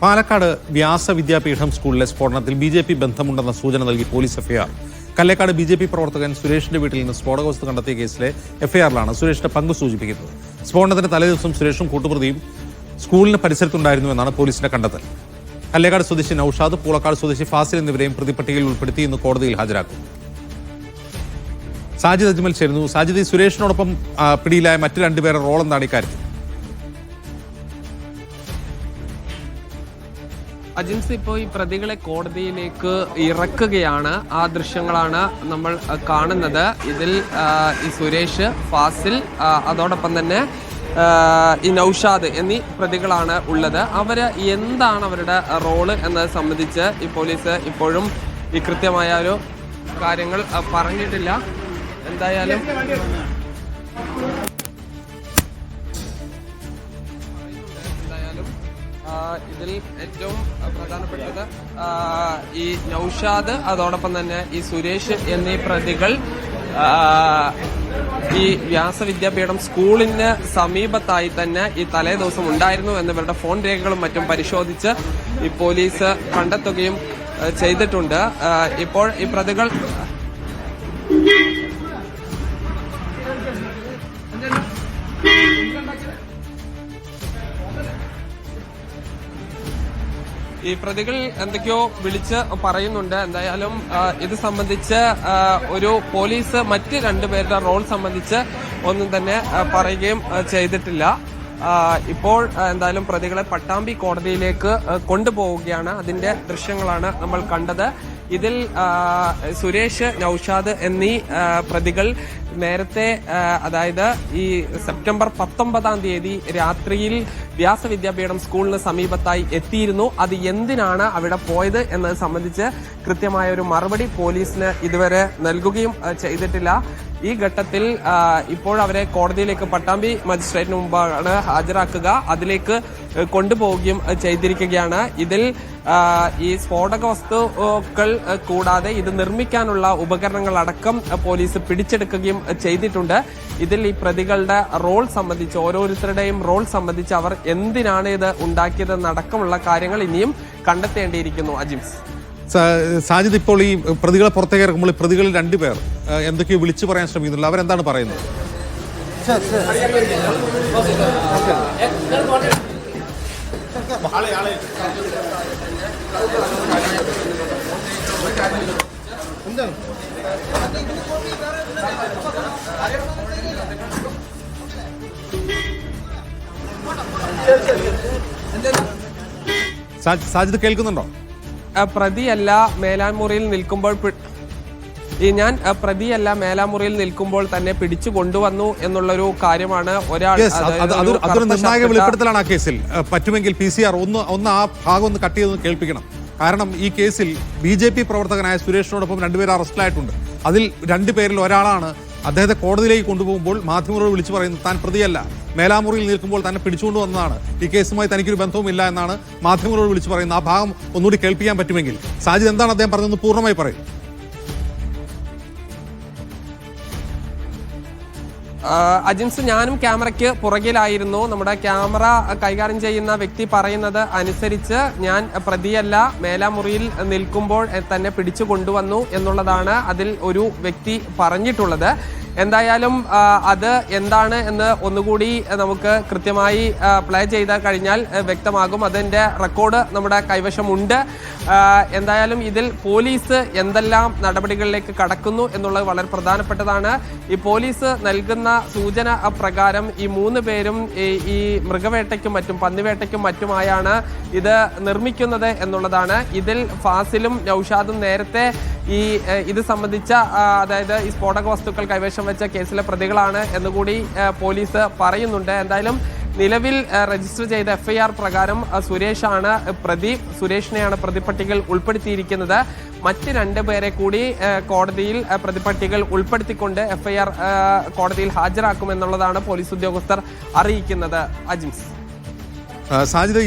പാലക്കാട് വ്യാസ വിദ്യാപീഠം സ്കൂളിലെ സ്ഫോടനത്തിൽ B J P ബന്ധമുണ്ടെന്ന സൂചന നൽകി police FIR. Kallekkad B J P പ്രവർത്തകൻ സുരേഷിന്റെ വീട്ടിൽ നിന്ന് സ്ഫോടക വസ്തു കണ്ടെത്തിയ കേസിലെ എഫ്ഐആറിലാണ് സുരേഷിന്റെ പങ്ക് സൂചിപ്പിക്കുന്നത്. സ്ഫോടനത്തിന്റെ തലേദിവസം സുരേഷും കൂട്ടുപ്രതിയും സ്കൂളിന് പരിസരത്തുണ്ടായിരുന്നുവെന്നാണ് പോലീസിന്റെ കണ്ടെത്തൽ. കല്ലേക്കാട് സ്വദേശി നൌഷാദ് പൂളക്കാട് സ്വദേശി ഫാസിൽ എന്നിവരെയും പ്രതിപട്ടികയിൽ ഉൾപ്പെടുത്തി ഇന്ന് കോടതിയിൽ ഹാജരാക്കും. സാജിദ് അജ്മൽ ചേരുന്നു. സാജിദ് സുരേഷിനോടൊപ്പം പിടിയിലായ മറ്റു രണ്ടുപേരുടെ റോൾ എന്താണ് ഇക്കാര്യത്തിൽ? അജിൻസ് ഇപ്പോൾ ഈ പ്രതികളെ കോടതിയിലേക്ക് ഇറക്കുകയാണ്. ആ ദൃശ്യങ്ങളാണ് നമ്മൾ കാണുന്നത്. ഇതിൽ ഈ സുരേഷ് ഫാസിൽ അതോടൊപ്പം തന്നെ ഈ നൌഷാദ് എന്നീ പ്രതികളാണ് ഉള്ളത്. അവർ എന്താണ് അവരുടെ റോൾ എന്നത് സംബന്ധിച്ച് ഈ പോലീസ് ഇപ്പോഴും ഈ കൃത്യമായ ഒരു കാര്യങ്ങൾ പറഞ്ഞിട്ടില്ല. എന്തായാലും ഇതിൽ ഏറ്റവും പ്രധാനപ്പെട്ടത് ഈ നൌഷാദ് അതോടൊപ്പം തന്നെ ഈ സുരേഷ് എന്നീ പ്രതികൾ ഈ ഈ വ്യാസവിദ്യാപീഠം സ്കൂളിന് സമീപത്തായി തന്നെ ഈ തലേ ദിവസം ഉണ്ടായിരുന്നു എന്നിവരുടെ ഫോൺ രേഖകളും മറ്റും പരിശോധിച്ച് ഈ പോലീസ് കണ്ടെത്തുകയും ചെയ്തിട്ടുണ്ട്. ഇപ്പോൾ ഈ പ്രതികൾ ഈ പ്രതികൾ എന്തൊക്കെയോ വിളിച്ച് പറയുന്നുണ്ട്. എന്തായാലും ഇത് സംബന്ധിച്ച് ഒരു പോലീസ് മറ്റ് രണ്ടുപേരുടെ റോൾ സംബന്ധിച്ച് ഒന്നും തന്നെ പറയുകയും ചെയ്തിട്ടില്ല. ഇപ്പോൾ എന്തായാലും പ്രതികളെ പട്ടാമ്പി കോടതിയിലേക്ക് കൊണ്ടുപോവുകയാണ്. അതിന്റെ ദൃശ്യങ്ങളാണ് നമ്മൾ കണ്ടത്. ഇതിൽ സുരേഷ് നൌഷാദ് എന്നീ പ്രതികൾ നേരത്തെ അതായത് ഈ സെപ്റ്റംബർ പത്തൊമ്പതാം തീയതി രാത്രിയിൽ വ്യാസവിദ്യാപീഠം സ്കൂളിന് സമീപത്തായി എത്തിയിരുന്നു. അത് എന്തിനാണ് അവിടെ പോയത് എന്നത് സംബന്ധിച്ച് കൃത്യമായ ഒരു മറുപടി പോലീസിന് ഇതുവരെ നൽകുകയും ചെയ്തിട്ടില്ല. ഈ ഘട്ടത്തിൽ ഇപ്പോൾ അവരെ കോടതിയിലേക്ക് പട്ടാമ്പി മജിസ്ട്രേറ്റിന് മുമ്പാണ് ഹാജരാക്കുക. അതിലേക്ക് കൊണ്ടുപോവുകയും ചെയ്തിരിക്കുകയാണ്. ഇതിൽ ഈ സ്ഫോടക വസ്തുക്കൾ കൂടാതെ ഇത് നിർമ്മിക്കാനുള്ള ഉപകരണങ്ങൾ അടക്കം പോലീസ് പിടിച്ചെടുക്കുകയും ചെയ്തിട്ടുണ്ട്. ഇതിൽ ഈ പ്രതികളുടെ റോൾ സംബന്ധിച്ച് ഓരോരുത്തരുടെയും റോൾ സംബന്ധിച്ച് അവർ എന്തിനാണ് ഇത് ഉണ്ടാക്കിയതെന്നടക്കമുള്ള കാര്യങ്ങൾ ഇനിയും കണ്ടെത്തേണ്ടിയിരിക്കുന്നു അജിംസ് സാജിദ് ഇപ്പോൾ ഈ പ്രതികളെ പുറത്തേക്ക് ഇറക്കുമ്പോൾ ഈ പ്രതികളിൽ രണ്ടുപേർ എന്തൊക്കെയോ വിളിച്ചു പറയാൻ ശ്രമിക്കുന്നുള്ളൂ അവരെന്താണ് പറയുന്നത്? സാജ്- സാജിദ് കേൾക്കുന്നുണ്ടോ? പ്രതിയല്ല മേലാമുറിയിൽ നിൽക്കുമ്പോൾ ഈ ഞാൻ പ്രതിയല്ല മേലാമുറിയിൽ നിൽക്കുമ്പോൾ തന്നെ പിടിച്ചു കൊണ്ടുവന്നു എന്നുള്ളൊരു കാര്യമാണ് ഒരാൾ അതൊരു നിർണായക വെളിപ്പെടുത്തലാണ് ആ കേസിൽ. പറ്റുമെങ്കിൽ പി സി ആർ ഒന്ന് ഒന്ന് ആ ഭാഗം ഒന്ന് കട്ട് ചെയ്തൊന്ന് കേൾപ്പിക്കണം. കാരണം ഈ കേസിൽ ബി ജെ പി പ്രവർത്തകനായ സുരേഷിനോടൊപ്പം രണ്ടുപേർ അറസ്റ്റിലായിട്ടുണ്ട്. അതിൽ രണ്ടുപേരിൽ ഒരാളാണ് അദ്ദേഹത്തെ കോടതിയിലേക്ക് കൊണ്ടുപോകുമ്പോൾ മാധ്യമങ്ങളോട് വിളിച്ചു പറയുന്നത് താൻ പ്രതിയല്ല. മേലാമുറിയിൽ നിൽക്കുമ്പോൾ തന്നെ പിടിച്ചുകൊണ്ട് വന്നതാണ്. ഈ കേസുമായി തനിക്കൊരു ബന്ധവുമില്ല എന്നാണ് മാധ്യമങ്ങളോട് വിളിച്ചു പറയുന്നത്. ആ ഭാഗം ഒന്നുകൂടി കേൾപ്പിക്കാൻ പറ്റുമെങ്കിൽ. സാജിദ് എന്താണ് അദ്ദേഹം പറഞ്ഞതെന്ന് പൂർണമായി പറയും. അജിൻസ് ഞാനും ക്യാമറയ്ക്ക് പുറകിലായിരുന്നു. നമ്മുടെ ക്യാമറ കൈകാര്യം ചെയ്യുന്ന വ്യക്തി പറയുന്നത് അനുസരിച്ച് ഞാൻ പ്രതിയല്ല മേലാമുറിയിൽ നിൽക്കുമ്പോൾ തന്നെ പിടിച്ചു കൊണ്ടുവന്നു എന്നുള്ളതാണ് അതിൽ ഒരു വ്യക്തി പറഞ്ഞിട്ടുള്ളത്. എന്തായാലും അത് എന്താണ് എന്ന് ഒന്നുകൂടി നമുക്ക് കൃത്യമായി പ്ലേ ചെയ്ത് കഴിഞ്ഞാൽ വ്യക്തമാകും. അതിന്റെ റെക്കോർഡ് നമ്മുടെ കൈവശമുണ്ട്. എന്തായാലും ഇതിൽ പോലീസ് എന്തെല്ലാം നടപടികളിലേക്ക് കടക്കുന്നു എന്നുള്ളത് വളരെ പ്രധാനപ്പെട്ടതാണ്. ഈ പോലീസ് നൽകുന്ന സൂചന പ്രകാരം ഈ മൂന്ന് പേരും ഈ മൃഗവേട്ടയ്ക്കും മറ്റും പന്നിവേട്ടയ്ക്കും മറ്റുമായാണ് ഇത് നിർമ്മിക്കുന്നത് എന്നുള്ളതാണ്. ഇതിൽ ഫാസിലും നൌഷാദും നേരത്തെ ഈ ഇത് സംബന്ധിച്ച അതായത് ഈ സ്ഫോടക വസ്തുക്കൾ കൈവശം വെച്ച കേസിലെ പ്രതികളാണ് എന്നുകൂടി പോലീസ് പറയുന്നുണ്ട്. എന്തായാലും നിലവിൽ രജിസ്റ്റർ ചെയ്ത എഫ്ഐആർ പ്രകാരം സുരേഷ് ആണ് പ്രതി സുരേഷിനെയാണ് പ്രതിപ്പട്ടികയിൽ ഉൾപ്പെടുത്തിയിരിക്കുന്നത്. മറ്റ് രണ്ട് പേരെ കൂടി കോടതിയിൽ പ്രതിപ്പട്ടികൾ ഉൾപ്പെടുത്തിക്കൊണ്ട് എഫ്ഐആർ കോടതിയിൽ ഹാജരാക്കുമെന്നുള്ളതാണ് പോലീസ് ഉദ്യോഗസ്ഥർ അറിയിക്കുന്നത്. അജിംസ്. സാജിത